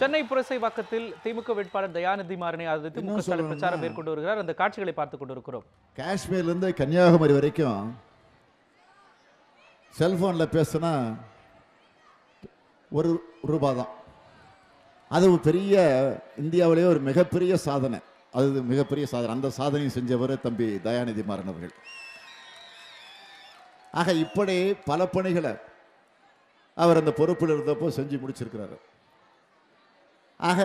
சென்னை புரசைவாக்கத்தில் திமுக வேட்பாளர் தயாநிதி மாறனை ஆதரித்து ஸ்டாலின் சொல்லணும்னா- பிரச்சாரம் மேற்கொண்டு வருகிறார். அந்த காட்சிகளை பார்த்துக் கொண்டிருக்கிறோம். காஷ்மீர்லேருந்து கன்னியாகுமரி வரைக்கும் செல்ஃபோனில் பேசுனா ஒரு ரூபா தான் அது ஒரு பெரிய இந்தியாவிலேயே ஒரு மிகப்பெரிய சாதனை. அது மிகப்பெரிய சாதனை. அந்த சாதனையை செஞ்சவர் தம்பி தயாநிதி மாறன் அவர்கள். ஆக இப்படி பல பணிகளை அவர் அந்த பொறுப்பில் இருந்தப்போ செஞ்சு முடிச்சிருக்கிறாரு. ஆக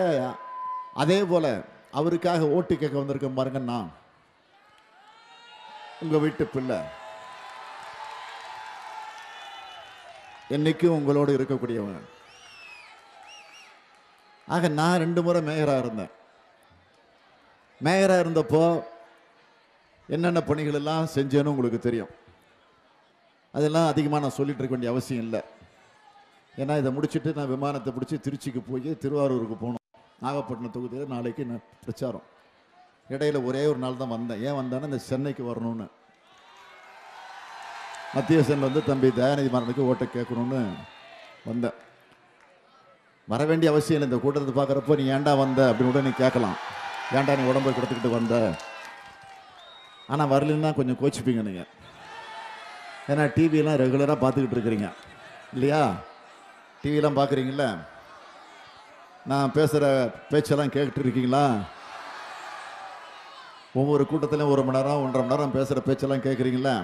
அதே போல அவருக்காக ஓட்டு கேட்க வந்திருக்க பாருங்கண்ணா உங்கள் வீட்டு பிள்ளை. என்னைக்கும் உங்களோடு இருக்கக்கூடியவன். ஆக நான் ரெண்டு முறை மேயராக இருந்தேன். மேயராக இருந்தப்போ என்னென்ன பணிகள் எல்லாம் செஞ்சேன்னு உங்களுக்கு தெரியும். அதெல்லாம் அதிகமாக நான் சொல்லிட்டு இருக்க வேண்டிய அவசியம் இல்லை. ஏன்னா இதை முடிச்சுட்டு நான் விமானத்தை பிடிச்சி திருச்சிக்கு போய் திருவாரூருக்கு போகணும். நாகப்பட்டினம் தொகுதியில் நாளைக்கு நான் பிரச்சாரம். இடையில் ஒரே ஒரு நாள் தான் வந்தேன். ஏன் வந்தேன்னா இந்த சென்னைக்கு வரணும்னு. மத்திய சென் வந்து தம்பி தயாநிதி மாறனுக்கு ஓட்டை கேட்கணும்னு வந்தேன். வர வேண்டிய அவசியம் இல்லை. இந்த கூட்டத்தை பார்க்குறப்போ நீ ஏன்டா வந்த அப்படின்னு கூட நீ கேட்கலாம். ஏன்டா நீ உடம்பை கொடுத்துக்கிட்டு வந்த? ஆனால் வரலன்னா கொஞ்சம் கோச்சிப்பீங்க நீங்கள் ஏன்னா டிவியெல்லாம் ரெகுலராக பார்த்துக்கிட்டு இருக்கிறீங்க. இல்லையா? டிவிலாம் பார்க்குறீங்கள நான் பேசுகிற பேச்செல்லாம் கேட்டுட்டு இருக்கீங்களா ஒவ்வொரு கூட்டத்திலையும் ஒரு மணி நேரம் ஒன்றரை மணி நேரம் பேசுகிற பேச்செல்லாம் கேட்குறீங்களா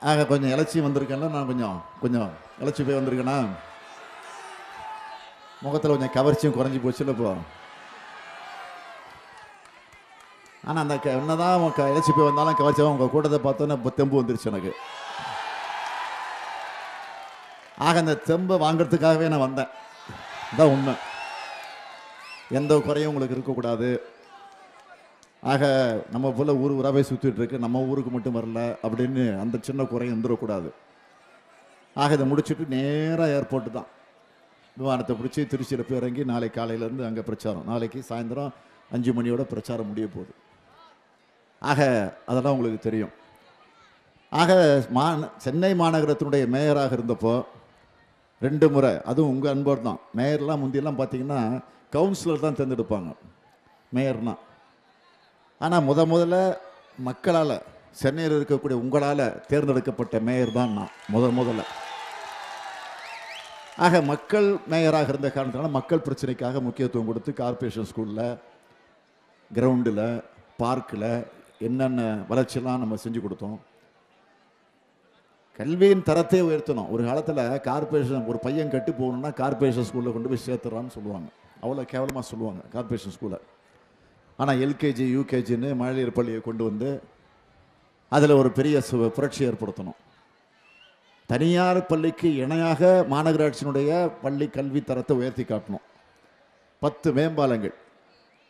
ஆக கொஞ்சம் இலச்சி வந்திருக்கேன்ல நான் கொஞ்சம் கொஞ்சம் இலச்சி போய் வந்திருக்கேனா? முகத்தில் கொஞ்சம் கவர்ச்சியும் குறைஞ்சி போச்சுல இப்போ. ஆனால் அந்த என்னதான் க- இலச்சி போய் வந்தாலும் கவர்ச்சியாக உங்கள் கூட்டத்தை பார்த்தோன்னே தெம்பு வந்துருச்சு எனக்கு. ஆக அந்த தெம்பை வாங்குறதுக்காகவே நான் வந்தேன். இதான் உண்மை. எந்த குறையும் உங்களுக்கு இருக்கக்கூடாது. ஆக நம்ம போல ஊர் ஊராகவே சுற்றிட்டுருக்கு நம்ம ஊருக்கு மட்டும் வரல அப்படின்னு அந்த சின்ன குறையும் வந்துடக்கூடாது ஆக இதை முடிச்சுட்டு நேராக ஏர்போர்ட்டு தான். விமானத்தை பிடிச்சி திருச்சியில் போய் இறங்கி நாளை காலையிலேருந்து அங்கே பிரச்சாரம். நாளைக்கு சாயந்தரம் அஞ்சு மணியோட பிரச்சாரம் முடிய போகுது. ஆக அதெல்லாம் உங்களுக்கு தெரியும். ஆக மா சென்னை மாநகரத்தினுடைய மேயராக இருந்தப்போ ரெண்டு முறை. அதுவும் உங்கள் அன்பர் தான். மேயர்லாம் முந்தியெல்லாம் பார்த்தீங்கன்னா கவுன்சிலர் தான் தேர்ந்தெடுப்பாங்க. மேயர்னா. ஆனால் முத முதல்ல மக்களால் சென்னையில் இருக்கக்கூடிய உங்களால் தேர்ந்தெடுக்கப்பட்ட மேயர் தான் நான் முத முதல்ல. ஆக மக்கள் மேயராக இருந்த காரணத்தினால மக்கள் பிரச்சனைக்காக முக்கியத்துவம் கொடுத்து கார்ப்பரேஷன் ஸ்கூலில் கிரவுண்டில் பார்க்கில் என்னென்ன வளர்ச்சியெல்லாம் நம்ம செஞ்சு கொடுத்தோம். கல்வியின் தரத்தை உயர்த்தணும். ஒரு காலத்தில் கார்ப்பரேஷன் ஒரு பையன் கட்டு போகணும்னா கார்ப்பரேஷன் ஸ்கூலில் கொண்டு போய் சேர்த்துறான்னு சொல்லுவாங்க. அவ்வளோ கேவலமாக சொல்லுவாங்க கார்ப்பரேஷன் ஸ்கூலில் ஆனால் எல்கேஜி யூகேஜின்னு மழலையர் பள்ளியை கொண்டு வந்து அதில் ஒரு பெரிய சு- புரட்சி ஏற்படுத்தணும். தனியார் பள்ளிக்கு இணையாக மாநகராட்சியினுடைய பள்ளி கல்வி தரத்தை உயர்த்தி காட்டணும். பத்து மேம்பாலங்கள்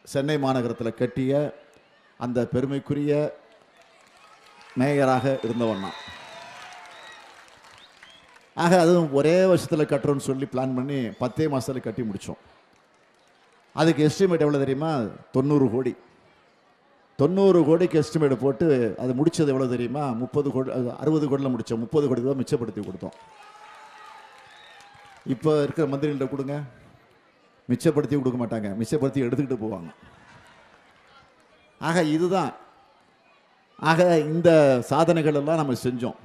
சென்னை மாநகரத்தில் கட்டிய அந்த பெருமைக்குரிய மேயராக இருந்தவன் ஆக அதுவும் ஒரே வருஷத்தில் கட்டுறோம்னு சொல்லி பிளான் பண்ணி பத்தே மாதத்தில் கட்டி முடித்தோம் அதுக்கு எஸ்டிமேட் எவ்வளோ தெரியுமா? தொண்ணூறு கோடி. தொண்ணூறு கோடிக்கு எஸ்டிமேட் போட்டு அது முடித்தது எவ்வளோ தெரியுமா? முப்பது கோடி அது அறுபது கோடியில் முடித்தோம் முப்பது கோடி தான் மிச்சப்படுத்தி கொடுத்தோம். இப்போ இருக்கிற மந்திரிகிட்ட கொடுங்க. மிச்சப்படுத்தி கொடுக்க மாட்டாங்க. மிச்சப்படுத்தி எடுத்துக்கிட்டு போவாங்க. ஆக இதுதான். ஆக இந்த சாதனைகள் எல்லாம் நம்ம செஞ்சோம்.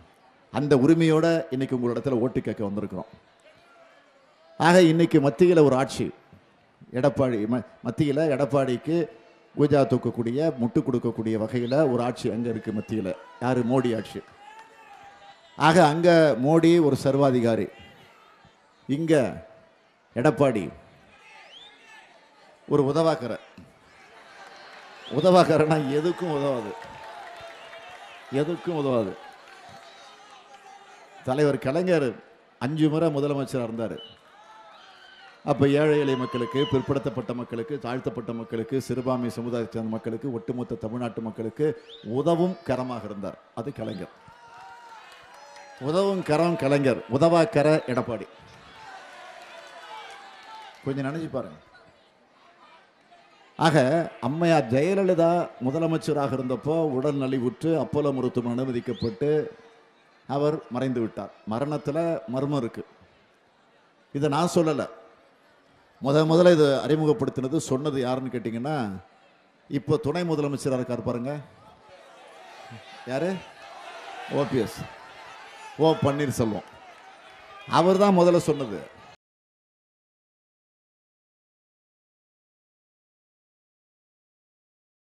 அந்த உரிமையோட இன்னைக்கு உங்களிடத்தில் ஓட்டு கேட்க வந்திருக்கிறோம். ஆக இன்றைக்கி மத்தியில் ஒரு ஆட்சி. எடப்பாடி ம- மத்தியில் எடப்பாடிக்கு பூஜா தூக்கக்கூடிய முட்டு கொடுக்கக்கூடிய வகையில் ஒரு ஆட்சி அங்கே இருக்குது மத்தியில். யார்? மோடி ஆட்சி. ஆக அங்கே மோடி ஒரு சர்வாதிகாரி. இங்கே எடப்பாடி ஒரு உதவாக்கரை உதவாக்கரைனா எதுக்கும் உதவாது. எதுக்கும் உதவாது. தலைவர் கலைஞர் அஞ்சு முறை முதலமைச்சராக இருந்தார். அப்போ ஏழை எளிய மக்களுக்கு பிற்படுத்தப்பட்ட மக்களுக்கு தாழ்த்தப்பட்ட மக்களுக்கு சிறுபான்மை சமுதாயத்தை சேர்ந்த மக்களுக்கு ஒட்டுமொத்த தமிழ்நாட்டு மக்களுக்கு உதவும் கரமாக இருந்தார். அது கலைஞர். உதவும் கரம் கலைஞர். உதவா கர எடப்பாடி. கொஞ்சம் நினைச்சு பாருங்க. ஆக அம்மையார் ஜெயலலிதா முதலமைச்சராக இருந்தப்போ உடல் நலிவுற்று அப்போலோ மருத்துவமனை அனுமதிக்கப்பட்டு அவர் மறைந்து விட்டார். மரணத்தில் மர்மம் இருக்குது இதை நான் சொல்லலை. முத முதல்ல இதை அறிமுகப்படுத்தினது சொன்னது யாருன்னு கேட்டிங்கன்னா இப்போ துணை முதலமைச்சராக இருக்கார் பாருங்க. யார்? ஓபிஎஸ் ஓ பன்னீர்செல்வம். அவர் தான் முதல்ல சொன்னது.